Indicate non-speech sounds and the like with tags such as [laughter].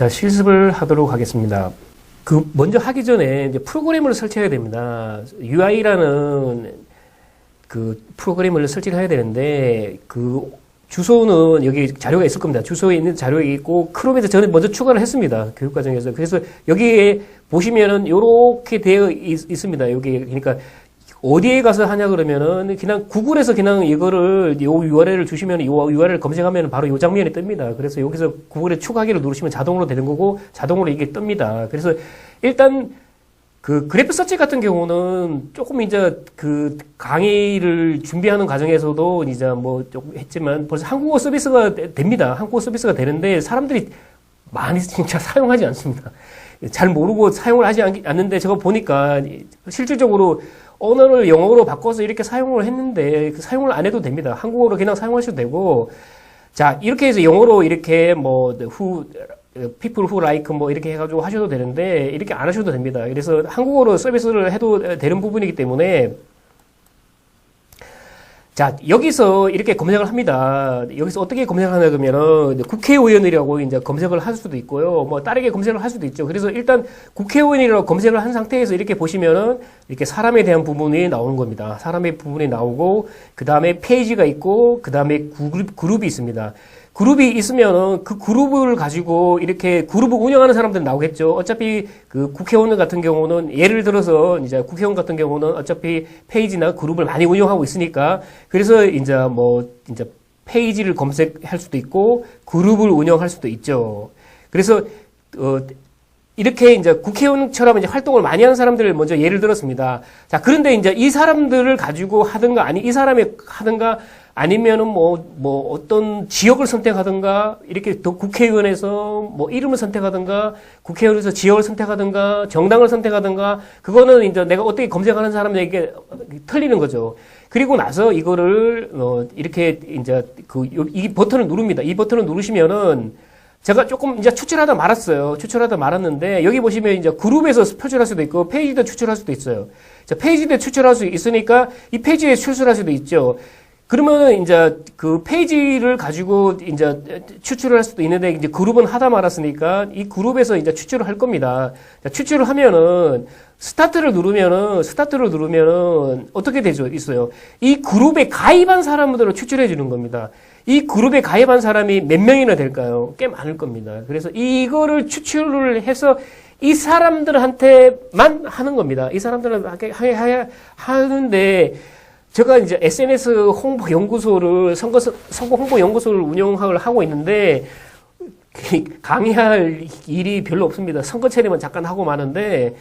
자, 실습을 하도록 하겠습니다. 그, 먼저 하기 전에 이제 프로그램을 설치해야 됩니다. UI라는 그 프로그램을 설치를 해야 되는데, 그 주소는 여기 자료가 있을 겁니다. 주소에 있는 자료가 있고, 크롬에서 저는 먼저 추가를 했습니다. 교육 과정에서. 그래서 여기에 보시면은 요렇게 되어 있, 있습니다. 여기, 그러니까 어디에 가서 하냐 그러면은 그냥 구글에서 그냥 이거를 요 URL을 주시면 요 URL 검색하면 바로 요 장면이 뜹니다. 그래서 여기서 구글에 추가하기를 누르시면 자동으로 되는 거고 자동으로 이게 뜹니다. 그래서 일단 그 그래프 서치 같은 경우는 조금 이제 그 강의를 준비하는 과정에서도 이제 뭐 조금 했지만 벌써 한국어 서비스가 되- 됩니다. 한국어 서비스가 되는데 사람들이 많이 진짜 [laughs] 사용하지 않습니다. 잘 모르고 사용을 하지 않- 않는데 제가 보니까 실질적으로 언어를 영어로 바꿔서 이렇게 사용을 했는데 그 사용을 안 해도 됩니다. 한국어로 그냥 사용하셔도 되고 자 이렇게 해서 영어로 이렇게 뭐 who people who like 뭐 이렇게 해가지고 하셔도 되는데 이렇게 안 하셔도 됩니다. 그래서 한국어로 서비스를 해도 되는 부분이기 때문에 자, 여기서 이렇게 검색을 합니다. 여기서 어떻게 검색을 하냐 그러면은 국회의원이라고 이제 검색을 할 수도 있고요. 뭐 다르게 검색을 할 수도 있죠. 그래서 일단 국회의원이라고 검색을 한 상태에서 이렇게 보시면은 이렇게 사람에 대한 부분이 나오는 겁니다. 사람의 부분이 나오고 그 다음에 페이지가 있고 그 다음에 그룹, 그룹이 있습니다. 그룹이 있으면은 그 그룹을 가지고 이렇게 그룹을 운영하는 사람들 나오겠죠. 어차피 그 국회의원 같은 경우는 예를 들어서 이제 국회의원 같은 경우는 어차피 페이지나 그룹을 많이 운영하고 있으니까 그래서 이제 뭐 이제 페이지를 검색할 수도 있고 그룹을 운영할 수도 있죠. 그래서 어 이렇게 이제 국회의원처럼 이제 활동을 많이 하는 사람들을 먼저 예를 들었습니다. 자, 그런데 이제 이 사람들을 가지고 하든가 아니 이 사람이 하든가 아니면은 뭐, 뭐 어떤 지역을 선택하든가 이렇게 또 국회의원에서 뭐 이름을 선택하든가 국회의원에서 지역을 선택하든가 정당을 선택하든가 그거는 이제 내가 어떻게 검색하는 사람에게 틀리는 거죠. 그리고 나서 이거를 어 이렇게 이제 그 이 버튼을 누릅니다. 이 버튼을 누르시면은 제가 조금 이제 추출하다 말았어요. 추출하다 말았는데 여기 보시면 이제 그룹에서 표출할 수도 있고 페이지도 추출할 수도 있어요. 자, 페이지도 추출할 수 있으니까 이 페이지에 추출할 수도 있죠. 그러면 이제 그 페이지를 가지고 이제 추출을 할 수도 있는데 이제 그룹은 하다 말았으니까 이 그룹에서 이제 추출을 할 겁니다. 자, 추출을 하면은 스타트를 누르면은 스타트를 누르면은 어떻게 되죠? 있어요. 이 그룹에 가입한 사람들을 추출해 주는 겁니다. 이 그룹에 가입한 사람이 몇 명이나 될까요? 꽤 많을 겁니다. 그래서 이거를 추출을 해서 이 사람들한테만 하는 겁니다. 이 하- 하는데 제가 이제 SNS 홍보 연구소를 선거 선거 홍보 연구소를 운영을 하고 있는데 [laughs] 강의할 일이 별로 없습니다. 선거철에만 잠깐 하고 마는데